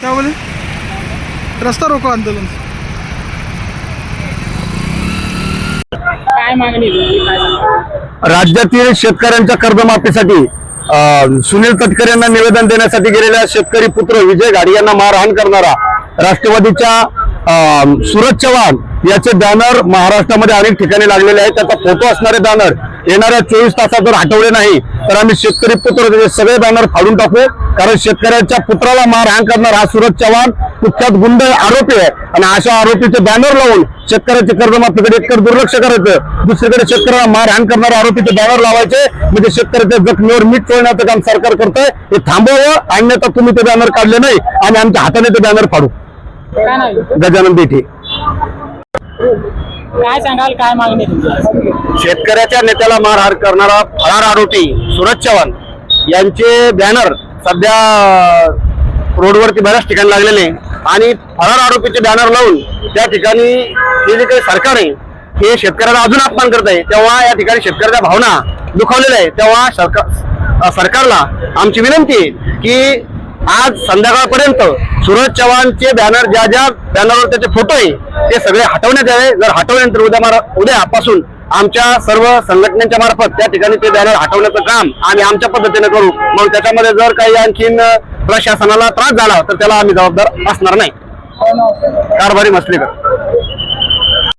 क्या बोले रस्ता रोको आंदोलन काय मागणी? राज्यातील शेतकऱ्यांच्या कर्जमाफीसाठी अ, सुनील तटकरे यांना निवेदन देण्यासाठी गेलेल्या शेतकरी पुत्र विजय घाडी यांना मारहाण करणारा राष्ट्रवादीच्या सुरज चव्हाण याचे बॅनर महाराष्ट्रामध्ये अनेक ठिकाणी लागलेले आहेत. त्याचा फोटो असणारे बॅनर येणाऱ्या चोवीस तासात जर हटवले नाही. तर आम्ही शेतकरी पुत्र त्याचे सगळे बॅनर फाडून टाकू. कारण शेतकऱ्याच्या पुत्राला मारहाण करणार हा सूरज चव्हाण. कुख्यात गुंड आरोपी आहे. आणि अशा आरोपीचे बॅनर लावून शेतकऱ्याचे कर्जमाफीकडे एकतर दुर्लक्ष करायचं. दुसरीकडे शेतकऱ्याला मारहाण करणाऱ्या आरोपीचे बॅनर लावायचे. म्हणजे शेतकऱ्याच्या जखमीवर मीठ चोळण्याचं काम सरकार करतंय. हे थांबवावं. अन्यथा तुम्ही ते बॅनर काढले नाही. आणि आमच्या हाताने ते बॅनर फाडू. काय नाही गजानन बेठे काय सांगाल काय मागणी आहे तुमची? शेतकऱ्याच्या नेत्याला मारहाण करणारा फरार आरोपी सूरज चव्हाण यांचे बॅनर सध्या रोडवरती बऱ्याच ठिकाणी लागलेले. आणि फरार आरोपीचे बॅनर लावून त्या ठिकाणी हे जे काही सरकार आहे हे शेतकऱ्याला अजून अपमान करत आहे. तेव्हा या ठिकाणी शेतकऱ्याच्या भावना दुखावलेल्या आहे तेव्हा सरकार सरकारला आमची विनंती आहे की आज संध्याकाळपर्यंत सूरज चव्हाणचे बॅनर ज्या ज्या बॅनरवर त्याचे फोटो आहे ते सगळे हटवण्यात यावे. जर हटवल्यानंतर उद्या मारा उद्यापासून आमच्या सर्व संघटनेच्या मार्फत त्या ठिकाणी ते बॅनर हटवण्याचं काम आम्ही आमच्या पद्धतीने करू. मग त्याच्यामध्ये जर काही आणखीन प्रशासनाला त्रास झाला तर त्याला आम्ही जबाबदार असणार नाही. कारभारी मसलेकर